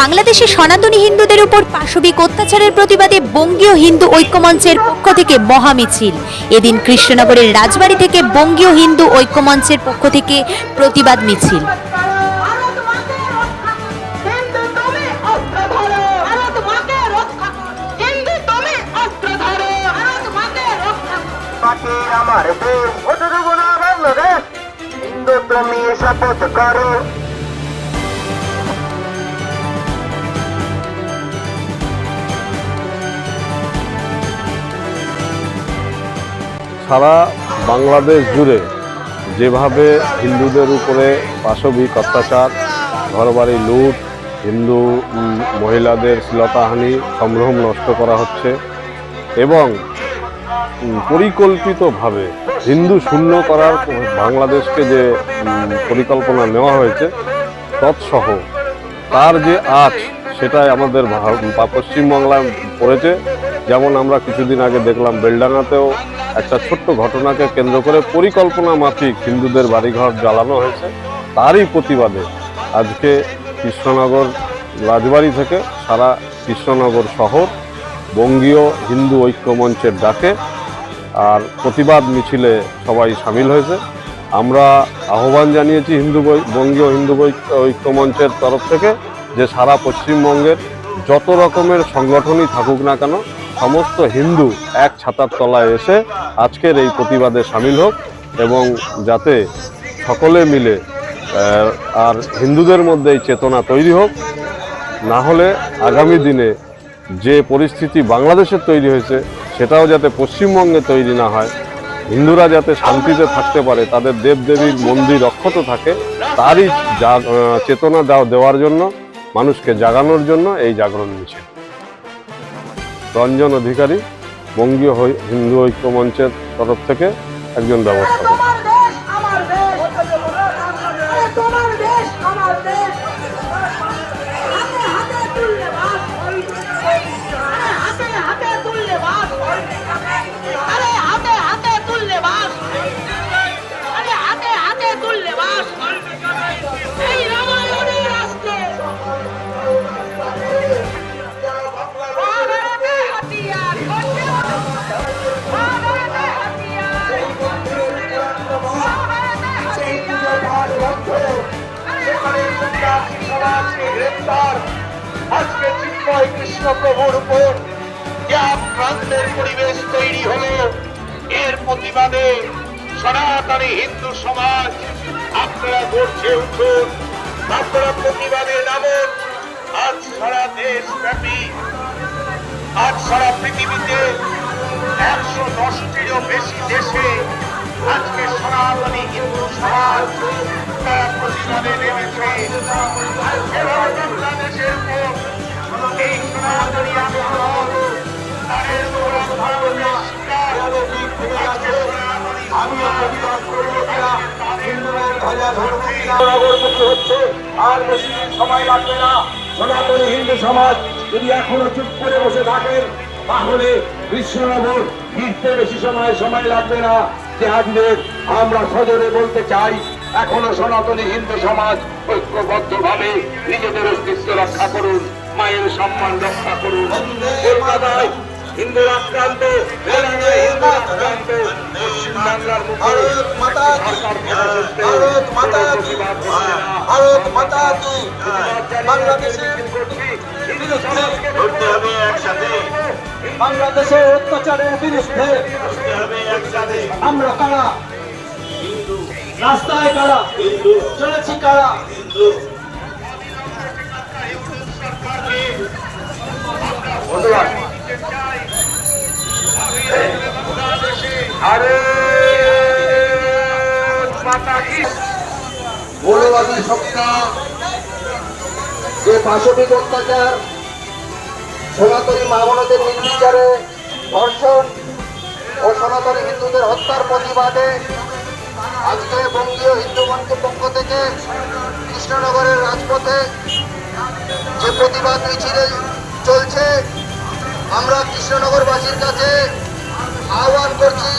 বাংলাদেশে সনাতনী হিন্দুদের উপর পাশবিক অত্যাচারের প্রতিবাদে বঙ্গীয় হিন্দু ঐক্যমঞ্চের পক্ষ থেকে মহামিছিল। এদিন কৃষ্ণনগরের রাজবাড়ি থেকে বঙ্গীয় হিন্দু ঐক্যমঞ্চের পক্ষ থেকে প্রতিবাদ মিছিল। আমার দেশ হিন্দু তুমি শপথ করো। সারা বাংলাদেশ জুড়ে যেভাবে হিন্দুদের উপরে পাশবিক অত্যাচার, ঘরবাড়ি লুট, হিন্দু মহিলাদের শ্লীলতাহানি, সম্ভ্রম নষ্ট করা হচ্ছে এবং পরিকল্পিতভাবে হিন্দু শূন্য করার বাংলাদেশকে যে পরিকল্পনা নেওয়া হয়েছে, তৎসহ তার যে আজ সেটাই আমাদের পশ্চিমবাংলায় পড়েছে। যেমন আমরা কিছুদিন আগে দেখলাম বেলডাঙাতেও একটা ছোট্ট ঘটনাকে কেন্দ্র করে পরিকল্পনা মাফিক হিন্দুদের বাড়িঘর জ্বালানো হয়েছে। তারই প্রতিবাদে আজকে কৃষ্ণনগর রাজবাড়ি থেকে সারা কৃষ্ণনগর শহর বঙ্গীয় হিন্দু ঐক্য মঞ্চের ডাকে আর প্রতিবাদ মিছিলে সবাই সামিল হয়েছে। আমরা আহ্বান জানিয়েছি হিন্দু বঙ্গীয় হিন্দু ঐক্য মঞ্চের তরফ থেকে যে সারা পশ্চিমবঙ্গের যত রকমের সংগঠনই থাকুক না কেন সমস্ত হিন্দু এক ছাতার তলায় এসে আজকের এই প্রতিবাদে সামিল হোক এবং যাতে সকলে মিলে আর হিন্দুদের মধ্যে এই চেতনা তৈরি হোক। না হলে আগামী দিনে যে পরিস্থিতি বাংলাদেশের তৈরি হয়েছে, সেটাও যাতে পশ্চিমবঙ্গে তৈরি না হয়। হিন্দুরা যাতে শান্তিতে থাকতে পারে, তাদের দেবদেবীর মন্দির অক্ষত থাকে, তারই চেতনা দেওয়া- দেওয়ার জন্য, মানুষকে জাগানোর জন্য এই জাগরণ মিছিল। রঞ্জন অধিকারী বঙ্গীয় হিন্দু ঐক্য মঞ্চের তরফ থেকে একজন ব্যবস্থাপক আজকে চিন্ময় কৃষ্ণ প্রভুর উপর যে আক্রান্তের পরিবেশ তৈরি হলো, এর প্রতিবাদে সনাতনী হিন্দু সমাজ আপনারা গড়ছে উঠুন। আপনারা প্রতিবাদে নামুন। আজ সারা দেশ ব্যাপী আজ সারা পৃথিবীতে একশো দশটিরও বেশি দেশে আজকে সনাতনী হিন্দু সমাজ তারা প্রতিবাদে নেমেছে। আর বেশি সময় লাগবে না সনাতনী হিন্দু সমাজ যদি এখনও চুপ করে বসে থাকেন। তাহলে কৃষ্ণনগর ফিরতে বেশি সময় সময় লাগবে না যে আজকে আমরা সজোরে বলতে চাই এখনও সনাতনী হিন্দু সমাজ ঐক্যবদ্ধ ভাবে নিজেদের অস্তিত্ব রক্ষা করুন। মায়ের সম্মান রক্ষা করুন। কলকাতায় হিন্দু আক্রান্ত হিন্দু মুখে বাংলাদেশের অত্যাচারের বিরুদ্ধে আমরা কারা? রাস্তায় কারা? চলেছি কারা? পাশবিক অত্যাচার সনাতনী মামলাদের নির্বিচারে ধর্ষণ ও সনাতনী হিন্দুদের হত্যার প্রতিবাদে আজকে বঙ্গীয় হিন্দু মঞ্চের পক্ষ থেকে কৃষ্ণনগরের রাজপথে যে প্রতিবাদ মিছিল চলছে, আমরা কৃষ্ণনগরবাসীর কাছে আহ্বান করছি